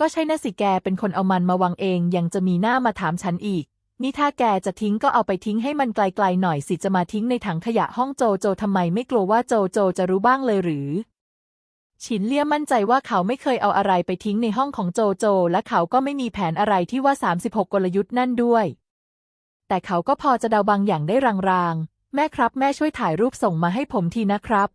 ก็ใช่นะสิแกเป็นคนเอามันมาวางเองยังจะมีหน้ามาถามฉันอีก นี่ถ้าแกจะทิ้งก็เอาไปทิ้งให้มันไกลๆหน่อยสิจะมาทิ้งในถังขยะห้องโจโจทำไมไม่กลัวว่าโจโจจะรู้บ้างเลยหรือ ฉินเลี่ยมั่นใจว่าเขาไม่เคยเอาอะไรไปทิ้งในห้องของโจโจ และเขาก็ไม่มีแผนอะไรที่ว่า 36 กลยุทธ์นั่นด้วย แต่เขาก็พอจะเดาบางอย่างได้รางๆแม่ครับแม่ช่วยถ่ายรูปส่งมาให้ผมทีนะครับ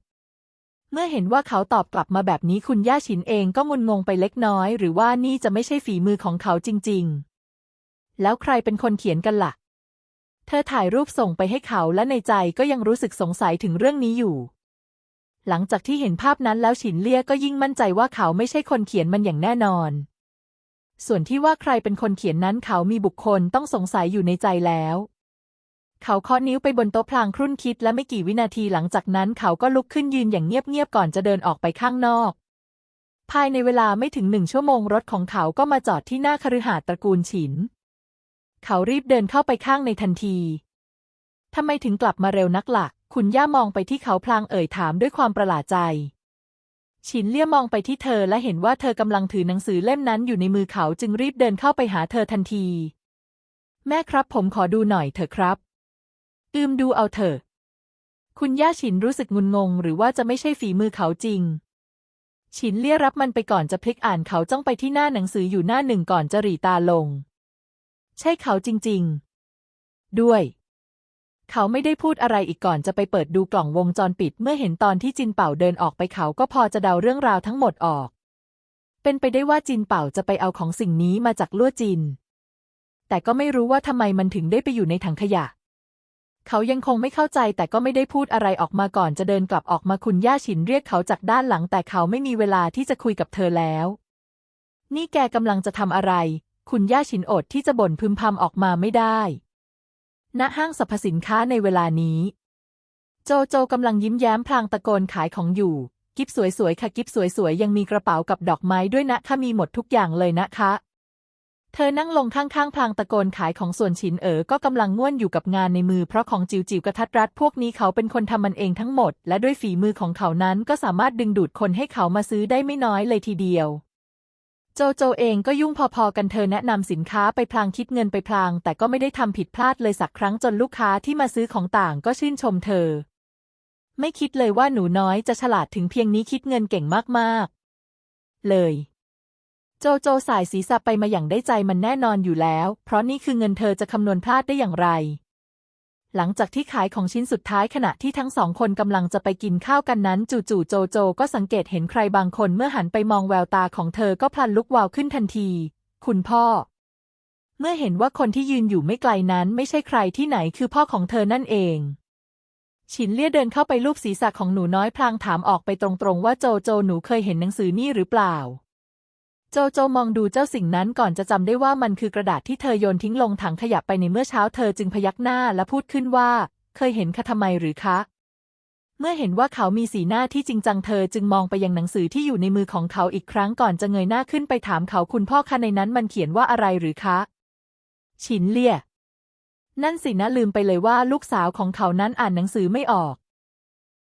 เมื่อเห็นว่าเขาตอบกลับมาแบบนี้คุณย่าฉินเองก็งุนงงไปเล็กน้อย หรือว่านี่จะไม่ใช่ฝีมือของเขาจริง ๆ แล้วใครเป็นคนเขียนกันล่ะ เธอถ่ายรูปส่งไปให้เขาและในใจก็ยังรู้สึกสงสัยถึงเรื่องนี้อยู่ หลังจากที่เห็นภาพนั้นแล้วฉินเลี่ยก็ยิ่งมั่นใจว่าเขาไม่ใช่คนเขียนมันอย่างแน่นอน ส่วนที่ว่าใครเป็นคนเขียนนั้นเขามีบุคคลต้องสงสัยอยู่ในใจแล้ว เขาเคาะนิ้วไปบนโต๊ะพลางครุ่นคิดและไม่กี่วินาทีหลังจากนั้นเขาก็ลุกขึ้นยืนอย่างเงียบๆก่อนจะเดินออกไปข้างนอก ภายในเวลาไม่ถึงหนึ่งชั่วโมงรถของเขาก็มาจอดที่หน้าคฤหาสน์ตระกูลฉิน เขารีบเดินเข้าไปข้างในทันทีทำไมถึงกลับมาเร็วนักละ่ะคุณย่ามองไปที่เขาพลางเอ่ยถามด้วยความประหลาดใจ ฉินเลี่ยมองไปที่เธอและเห็นว่าเธอกำลังถือหนังสือเล่มนั้นอยู่ในมือเขาจึงรีบเดินเข้าไปหาเธอทันที แม่ครับผมขอดูหน่อยเถอะครับ อืมดูเอาเถอะ คุณย่าฉินรู้สึกงุนงง หรือว่าจะไม่ใช่ฝีมือเขาจริง ฉินเลี่ยรับมันไปก่อนจะพลิกอ่านเขาจ้องไปที่หน้าหนังสืออยู่หน้าหนึ่งก่อนจะหรีตาลง ใช่เขาจริง ๆ ด้วย เขาไม่ได้พูดอะไรอีกก่อนจะไปเปิดดูกล่องวงจรปิด เมื่อเห็นตอนที่จินเป่าเดินออกไปเขาก็พอจะเดาเรื่องราวทั้งหมดออก เป็นไปได้ว่าจินเป่าจะไปเอาของสิ่งนี้มาจากลั่วจิน แต่ก็ไม่รู้ว่าทำไมมันถึงได้ไปอยู่ในถังขยะ เขายังคงไม่เข้าใจแต่ก็ไม่ได้พูดอะไรออกมาก่อนจะเดินกลับออกมาคุณย่าฉินเรียกเขาจากด้านหลัง แต่เขาไม่มีเวลาที่จะคุยกับเธอแล้ว นี่แกกำลังจะทำอะไร คุณย่าฉินอดที่จะบ่นพึมพำออกมาไม่ได้ ณห้างสรรพสินค้าในเวลานี้ โจโจกำลังยิ้มแย้มพลางตะโกนขายของอยู่ กิฟสวยๆค่ะกิฟสวยๆยังมีกระเป๋ากับดอกไม้ด้วยนะคะมีหมดทุกอย่างเลยนะคะ เธอนั่งลงข้างๆพลางตะโกนขายของส่วนฉินเอ๋อก็กำลังง่วนอยู่กับงานในมือเพราะของจิวจิวกระทัดรัดพวกนี้เขาเป็นคนทำมันเองทั้งหมด และด้วยฝีมือของเขานั้นก็สามารถดึงดูดคนให้เขามาซื้อได้ไม่น้อยเลยทีเดียว โจโจเองก็ยุ่งพอๆกันเธอแนะนำสินค้าไปพลางคิดเงินไปพลาง แต่ก็ไม่ได้ทำผิดพลาดเลยสักครั้งจนลูกค้าที่มาซื้อของต่างก็ชื่นชมเธอ ไม่คิดเลยว่าหนูน้อยจะฉลาดถึงเพียงนี้คิดเงินเก่งมากๆ เลย โจโจสายศีรษะไปมาอย่างได้ใจมันแน่นอนอยู่แล้ว เพราะนี่คือเงินเธอจะคำนวณพลาดได้อย่างไร หลังจากที่ขายของชิ้นสุดท้ายขณะที่ทั้งสองคนกำลังจะไปกินข้าวกันนั้นจู่ๆโจโจก็สังเกตเห็นใครบางคนเมื่อหันไปมองแววตาของเธอก็พลันลุกวาวขึ้นทันที คุณพ่อ เมื่อเห็นว่าคนที่ยืนอยู่ไม่ไกลนั้นไม่ใช่ใครที่ไหนคือพ่อของเธอนั่นเองฉินเลี่ยเดินเข้าไปลูบศีรษะของหนูน้อยพลางถามออกไปตรงๆว่าโจโจหนูเคยเห็นหนังสือนี่หรือเปล่า โจโจมองดูเจ้าสิ่งนั้นก่อนจะจำได้ว่ามันคือกระดาษที่เธอโยนทิ้งลงถังขยะไปในเมื่อเช้าเธอจึงพยักหน้าและพูดขึ้นว่า เคยเห็นคะทำไมหรือคะ เมื่อเห็นว่าเขามีสีหน้าที่จริงจังเธอจึงมองไปยังหนังสือที่อยู่ในมือของเขาอีกครั้งก่อนจะเงยหน้าขึ้นไปถามเขาคุณพ่อคะในนั้นมันเขียนว่าอะไรหรือคะ ฉินเลี่ยนั่นสินะลืมไปเลยว่าลูกสาวของเขานั้นอ่านหนังสือไม่ออก